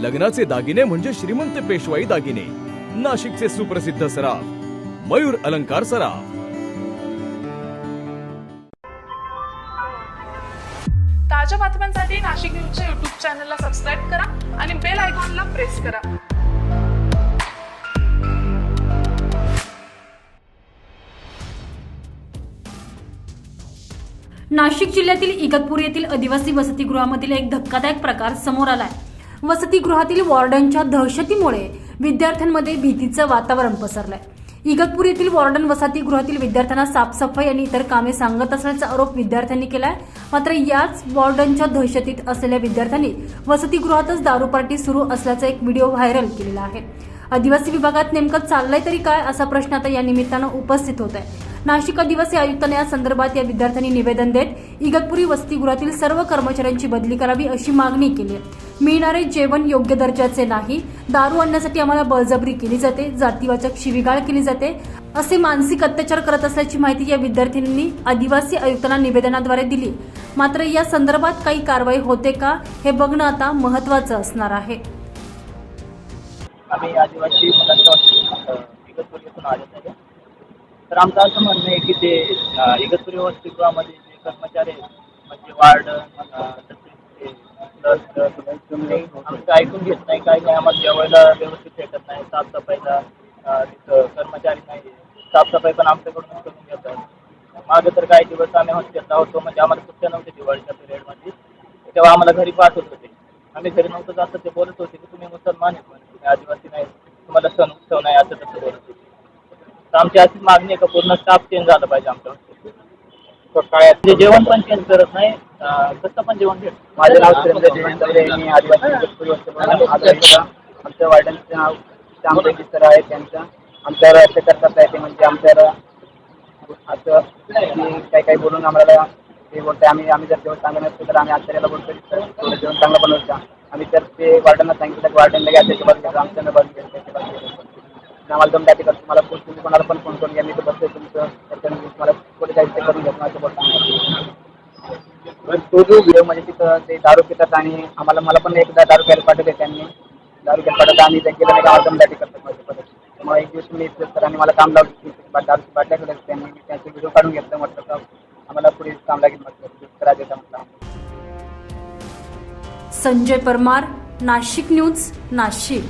लग्नाचे दागिने म्हणजे श्रीमंत पेशवाई दागिने. नाशिकचे सुप्रसिद्ध सराफ मयूर अलंकार सराफ. ताज्या बातम्यांसाठी नाशिक न्यूजच्या युट्यूब चॅनलला सबस्क्राईब करा आणि बेल आयकॉनला प्रेस करा. नाशिक जिल्ह्यातील इगतपूर येथील आदिवासी वसतिगृहामधील एक धक्कादायक प्रकार समोर आलाय. वसतिगृहातील वॉर्डनच्या दहशतीमुळे विद्यार्थ्यांमध्ये भीतीचं वातावरण पसरलंय. इगतपूर येथील वॉर्डन वसतिगृहातील विद्यार्थ्यांना साफसफाई आणि इतर कामे सांगत असल्याचा आरोप विद्यार्थ्यांनी केलाय. मात्र याच वॉर्डनच्या दहशतीत असलेल्या विद्यार्थ्यांनी वसतिगृहातच दारू पार्टी सुरू असल्याचा एक व्हिडिओ व्हायरल केलेला आहे. आदिवासी विभागात नेमकं चाललंय तरी काय असा प्रश्न आता या निमित्तानं उपस्थित होत आहे नाशिक आदिवासी आयुक्तांनी या संदर्भात या विद्यार्थ्यांनी निवेदन देत इगतपुरी वसतिगृहातील सर्व कर्मचाऱ्यांची बदली करावी अशी मागणी केली मिळणारे जेवण योग्य दर्जाचे नाही दारू आणण्यासाठी आम्हाला बळजबरी केली जाते जातीवाचक शिवीगाळ केली जाते असे मानसिक अत्याचार करत असल्याची माहिती या विद्यार्थ्यांनी आदिवासी आयुक्तांना निवेदनाद्वारे दिली. मात्र या संदर्भात काही कारवाई होते का हे बघणं आता महत्वाचं असणार आहे. आम्ही आदिवासी मुलांच्या इगतपुरी येथून आलेत आहे तर आमचं असं म्हणणं आहे की ते इगतपुरी वसतिगृहामध्ये जे कर्मचारी आहेत म्हणजे वार्ड आमचं ऐकून घेत नाही काय नाही आम्हाला जेवायला व्यवस्थित भेटत नाही साफसफाईला तिथं कर्मचारी नाही साफसफाई पण आमच्याकडूनच करून घेतात. मागं तर काही दिवस आम्ही हॉस्टेलला होतो म्हणजे आम्हाला सुट्ट्या नव्हत्या दिवाळीच्या पिरियडमध्ये. तेव्हा आम्हाला घरी पाठवत होते. आम्ही घरी नव्हतं जास्त ते बोलत होते की तुम्ही मुसलमान आहेत म्हणे तुम्ही आदिवासी नाही तुम्हाला सण उत्सव नाही असं तसं बोलत होते तर आमची अशीच मागणी आहे का पूर्ण स्टाफ चेंज झाला पाहिजे आमच्या काय ते जेवण पण चेंज करत नाही. अं, कसं पण जेवण भेट. माझं नाव सुरेंद्र दवरे मी आदिवासी. आमच्या वार्डनचं नाव श्यामबाई सर आहे त्यांचं. आमच्यावर असं करतात आहे ते म्हणजे आमच्यावर असं की काही काही बोलून आम्हाला ते बोलते आम्ही आम्ही जर जेवण चांगलं नसतं तर आम्ही आचार्याला बोलतो की सर थोडं जेवण चांगलं बनवतं आम्ही तर ते वार्डनला सांगितलं की वार्डनला घ्या त्याची बाजू घ्या आमच्यानं बाजू घ्या त्याची बाजू घ्या आणि आम्हाला दम द्यायचे करतो मला फोन तुम्ही कोणाला पण फोन करून घ्या. मी तर बसतोय तुमचं. त्याच्यानं मला कुठे जायचं ते करून घ्या. असं बोलतो पण तो जो व्हिडिओ म्हणजे तिथं ते दारू पितात आणि आम्हाला मला पण एकदा दारू प्यायला पाठवते त्यांनी. दारू प्यायला पाठवलं आम्ही ते केलं नाही का आम्हाला दमदाटी करतात माझ्या परत मग एक दिवस मी सरांनी मला काम लावलं. दारू बाटल्या ठेवल्या त्यांनी मी त्यांचे व्हिडिओ काढून घेतलं. म्हटलं तर आम्हाला पुढे काम लागेल म्हटलं. करा देता म्हटलं संजय परमार नाशिक न्यूज नाशिक.